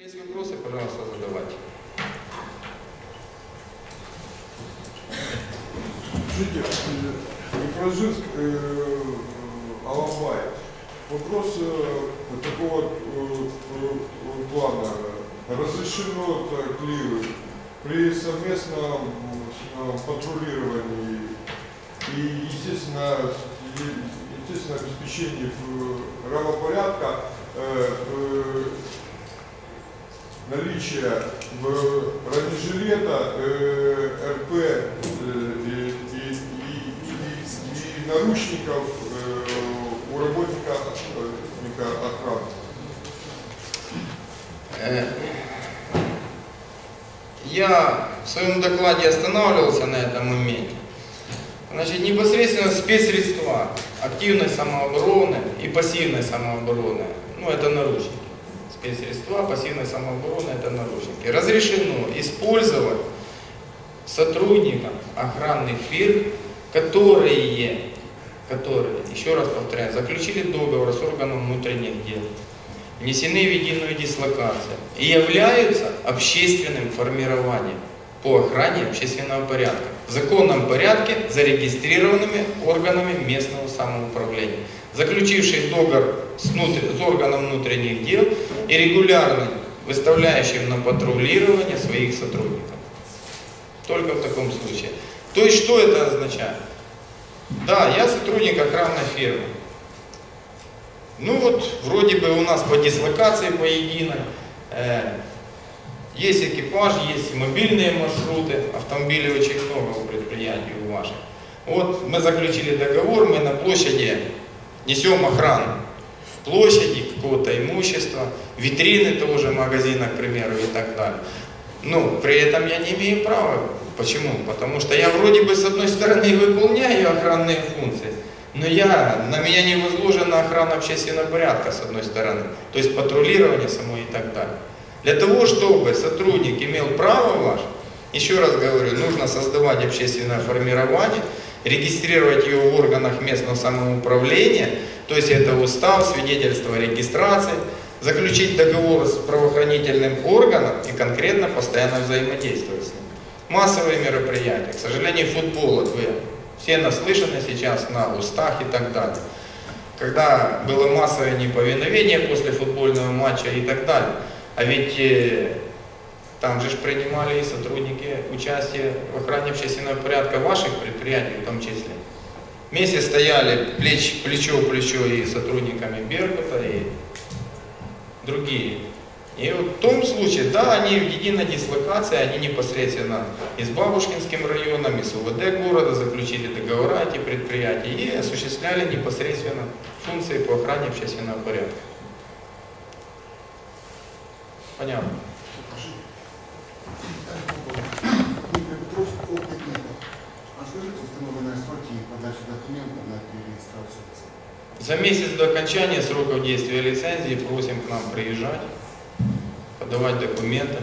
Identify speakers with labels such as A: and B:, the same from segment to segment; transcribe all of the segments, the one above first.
A: Есть вопросы, пожалуйста, задавайте.
B: Скажите, э, Непрожинск, э, Алабай. Вопрос э, такого э, э, плана. Разрешено это клиры при совместном э, патрулировании и, естественно, естественно обеспечении э, правопорядка э, э, наличие бронежилета, э, РП э, и, и- и- и- наручников э, у работника, работника охраны.
A: Э, Я в своем докладе останавливался на этом моменте. Значит, непосредственно спецсредства активной самообороны и пассивной самообороны, ну это наручники. Спецсредства пассивной самообороны это наручники. Разрешено использовать сотрудникам охранных фирм, которые, которые, еще раз повторяю, заключили договор с органом внутренних дел, внесены в единую дислокацию и являются общественным формированием по охране общественного порядка, в законном порядке зарегистрированными органами местного самоуправления, заключившие договор с, внутр- с органом внутренних дел и регулярно выставляющим на патрулирование своих сотрудников. Только в таком случае. То есть что это означает? Да, я сотрудник охранной фирмы. Ну вот, вроде бы у нас по дислокации по единой. э, есть экипаж, есть мобильные маршруты, автомобилей очень много у предприятий у ваших. Вот мы заключили договор, мы на площади несем охрану. Площади, какого-то имущества, витрины того же магазина, к примеру, и так далее. Ну, при этом я не имею права. Почему? Потому что я вроде бы с одной стороны выполняю охранные функции, но я, на меня не возложена охрана общественного порядка с одной стороны, то есть патрулирование само и так далее. Для того, чтобы сотрудник имел право ваше, еще раз говорю, нужно создавать общественное формирование, регистрировать его в органах местного самоуправления, то есть это устав, свидетельство о регистрации, заключить договор с правоохранительным органом и конкретно постоянно взаимодействовать с ним. Массовые мероприятия, к сожалению, футбол, вы все наслышаны сейчас на устах и так далее. Когда было массовое неповиновение после футбольного матча и так далее. А ведь э, там же принимали и сотрудники участие в охране общественного порядка ваших предприятий в том числе. Вместе стояли плеч, плечо в плечо и сотрудниками Беркута, и другие. И в том случае, да, они в единой дислокации, они непосредственно и с Бабушкинским районом, и с УВД города заключили договора эти предприятия и осуществляли непосредственно функции по охране общественного порядка. Понятно. За месяц до окончания сроков действия лицензии просим к нам приезжать, подавать документы.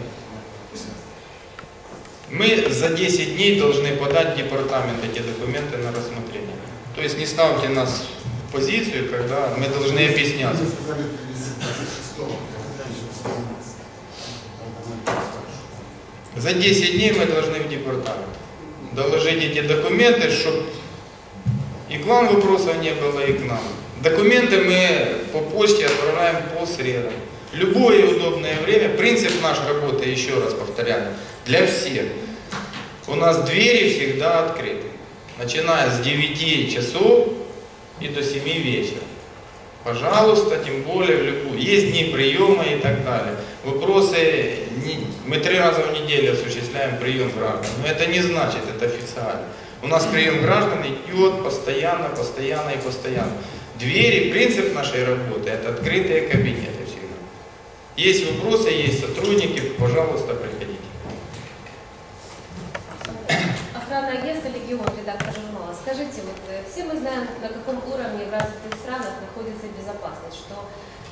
A: Мы за 10 дней должны подать в департамент эти документы на рассмотрение. То есть не ставьте нас в позицию, когда мы должны объясняться.
C: Вы сказали 26 когда еще 17.
A: За 10 дней мы должны в департамент доложить эти документы, чтобы и к вам вопросов не было, и к нам. Документы мы по почте отправляем по средам. Любое удобное время. Принцип нашей работы, еще раз повторяю, для всех. У нас двери всегда открыты. Начиная с 9 часов и до 7 вечера. Пожалуйста, тем более в любую. Есть дни приема и так далее. Вопросы, не- мы три раза в неделю осуществляем прием граждан. Но это не значит, это официально. У нас прием граждан идет постоянно, постоянно и постоянно. Двери, принцип нашей работы, это открытые кабинеты всегда. Есть вопросы, есть сотрудники, пожалуйста, приходите.
D: Охранное агентство «Легион», редактор. Скажите, вот э, все мы знаем, на каком уровне в развитых странах находится безопасность, что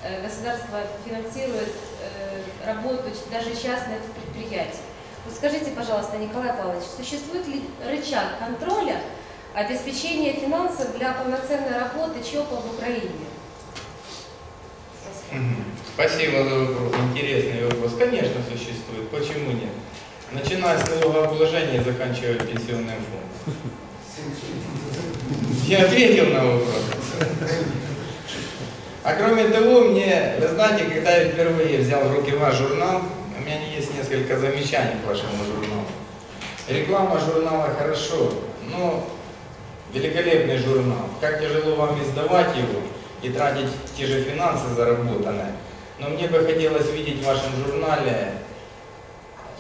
D: э, государство финансирует э, работу даже частных предприятий. Вот скажите, пожалуйста, Николай Павлович, существует ли рычаг контроля обеспечения финансов для полноценной работы ЧОПа в Украине? Спасибо
A: за вопрос. Интересный вопрос. Конечно, существует. Почему нет? Начиная с налогообложения и заканчивая пенсионным фондом. Я ответил на вопрос. А кроме того, мне, вы знаете, когда я впервые взял в руки ваш журнал, у меня есть несколько замечаний к вашему журналу. Реклама журнала хорошо, но великолепный журнал. Как тяжело вам издавать его и тратить те же финансы заработанные. Но мне бы хотелось видеть в вашем журнале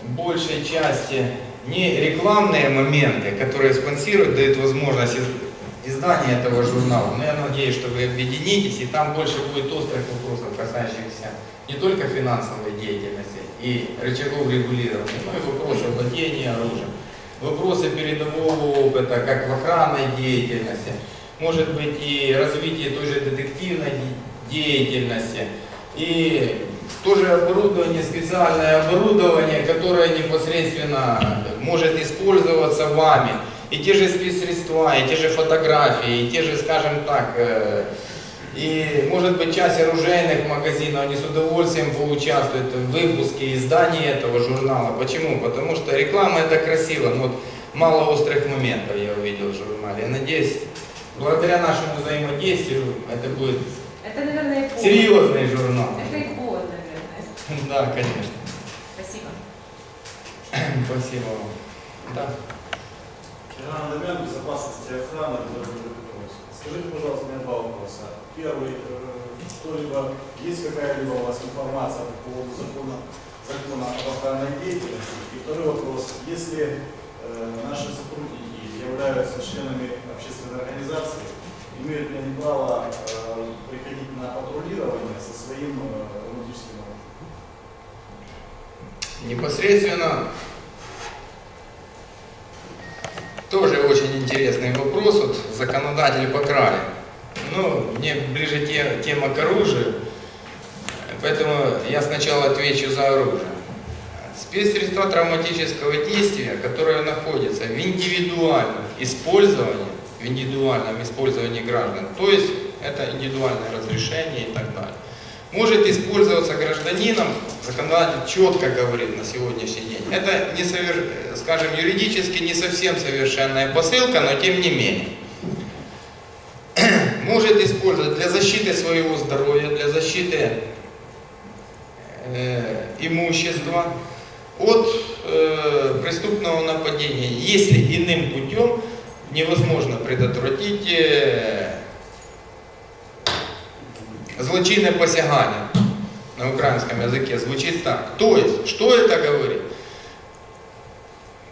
A: большей части не рекламные моменты, которые спонсируют, дают возможность из- издания этого журнала. Но я надеюсь, что вы объединитесь, и там больше будет острых вопросов, касающихся не только финансовой деятельности и рычагов регулирования, но и вопросы владения оружием, вопросы передового опыта, как в охранной деятельности, может быть и развитие той же детективной де- деятельности, и тоже оборудование, специальное оборудование, которое непосредственно может использоваться вами. И те же спецсредства, и те же фотографии, и те же, скажем так, э, и может быть часть оружейных магазинов, они с удовольствием поучаствуют в выпуске, издании этого журнала. Почему? Потому что реклама это красиво, но вот мало острых моментов я увидел в журнале. Я надеюсь, благодаря нашему взаимодействию это будет
D: Это, наверное,
A: серьезный журнал.
D: Это икона, наверное.
A: Да, конечно.
D: Спасибо.
A: Вам. Да.
E: Иван Адамян, безопасность и охрана, Георгий Петрович. Скажите, пожалуйста, у меня два вопроса. Первый, э, что-либо, есть какая-либо у вас информация по поводу закона, закона об охранной деятельности? И второй вопрос, если э, наши сотрудники являются членами общественной организации, имеют ли они право э, приходить на патрулирование со своим э?
A: Непосредственно тоже очень интересный вопрос. Вот законодатель по краю. Ну, мне ближе те- тема к оружию, поэтому я сначала отвечу за оружие. Спецсредства травматического действия, которые находятся в индивидуальном использовании, в индивидуальном использовании граждан, то есть это индивидуальное разрешение и так далее, может использоваться гражданином, законодатель четко говорит на сегодняшний день. Это, не совер- скажем, юридически не совсем совершенная посылка, но тем не менее. Может использовать для защиты своего здоровья, для защиты э, имущества от э, преступного нападения, если иным путем невозможно предотвратить э, злочинное посягание на украинском языке звучит так. То есть, что это говорит?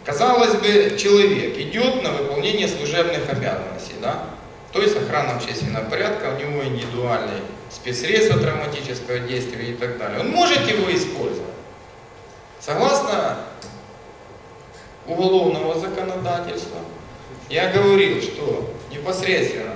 A: Казалось бы, человек идет на выполнение служебных обязанностей, да? То есть охрана общественного порядка, у него индивидуальные спецсредства травматического действия и так далее. Он может его использовать. Согласно уголовного законодательства, я говорил, что непосредственно,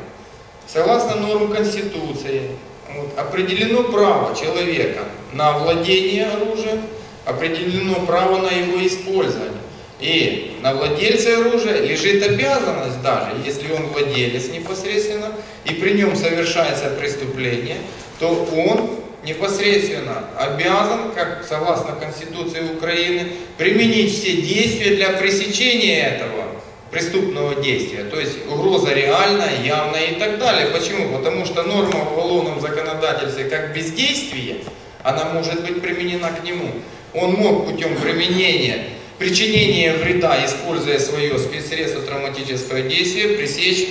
A: согласно норм Конституции, вот, определено право человека на владение оружием, определено право на его использование. И на владельце оружия лежит обязанность даже, если он владелец непосредственно, и при нем совершается преступление, то он непосредственно обязан, как согласно Конституции Украины, применить все действия для пресечения этого преступного действия. То есть угроза реальная, явная и так далее. Почему? Потому что норма в уголовном законодательстве как бездействие, она может быть применена к нему. Он мог путем применения, причинения вреда, используя свое спецсредство травматического действия, пресечь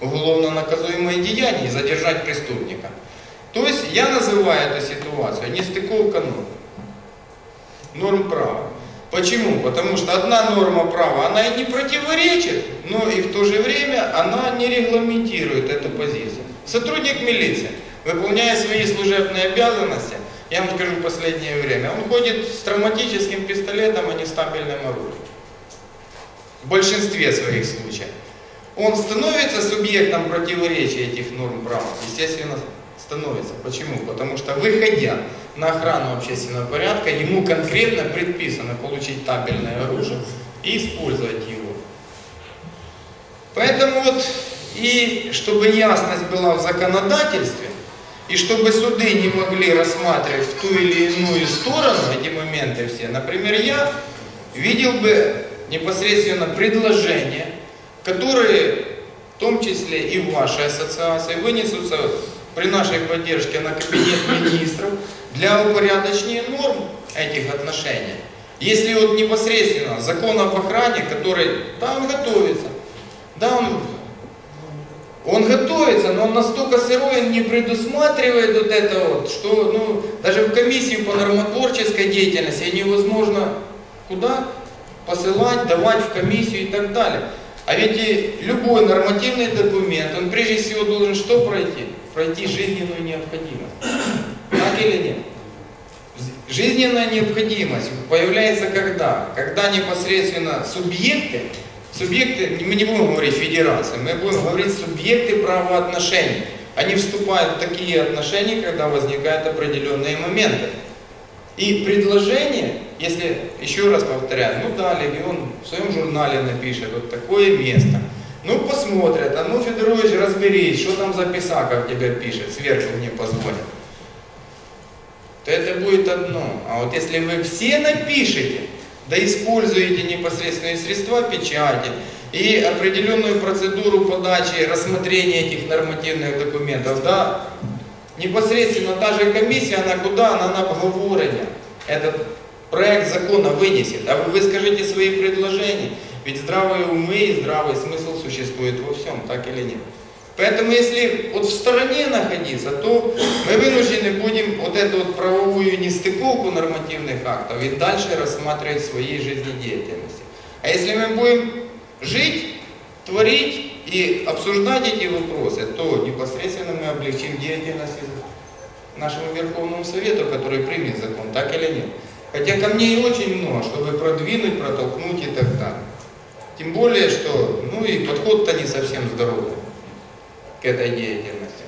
A: уголовно наказуемое деяние и задержать преступника. То есть я называю эту ситуацию нестыковка норм. Норм права. Почему? Потому что одна норма права, она и не противоречит, но и в то же время она не регламентирует эту позицию. Сотрудник милиции, выполняя свои служебные обязанности, я вам скажу в последнее время, он ходит с травматическим пистолетом, а не с табельным оружием. В большинстве своих случаев. Он становится субъектом противоречия этих норм права? Естественно, становится. Почему? Потому что выходя на охрану общественного порядка, ему конкретно предписано получить табельное оружие и использовать его. Поэтому вот, и чтобы ясность была в законодательстве, и чтобы суды не могли рассматривать в ту или иную сторону эти моменты все. Например, я видел бы непосредственно предложения, которые в том числе и в вашей ассоциации вынесутся при нашей поддержке на кабинет министров для упорядочения норм этих отношений. Если вот непосредственно закон об охране, который, да, он готовится, да, он, он готовится, но он настолько сырой, он не предусматривает вот это вот, что, ну, даже в комиссию по нормотворческой деятельности невозможно куда посылать, давать в комиссию и так далее. А ведь и любой нормативный документ, он прежде всего должен что пройти? Пройти жизненную необходимость. Так или нет? Жизненная необходимость появляется когда? Когда непосредственно субъекты, субъекты, мы не будем говорить федерации, мы будем говорить субъекты правоотношений. Они вступают в такие отношения, когда возникают определенные моменты. И предложение, если, еще раз повторяю, ну да, Легион в своем журнале напишет вот такое место. Ну посмотрят, а ну Федорович разберись, что там за писака тебе пишет, сверху мне позвонят то это будет одно. А вот если вы все напишете, да используете непосредственные средства печати и определенную процедуру подачи, рассмотрения этих нормативных документов, да, непосредственно та же комиссия, она куда? Она на обговорение. Этот проект закона вынесет, а вы выскажите свои предложения. Ведь здравые умы и здравый смысл существует во всем, так или нет. Поэтому если вот в стороне находиться, то мы вынуждены будем вот эту вот правовую нестыковку нормативных актов и дальше рассматривать своей жизнедеятельности. А если мы будем жить, творить и обсуждать эти вопросы, то непосредственно мы облегчим деятельность нашему Верховному Совету, который примет закон, так или нет. Хотя камней очень много, чтобы продвинуть, протолкнуть и так далее. Тем более, что ну и подход-то не совсем здоровый к этой деятельности.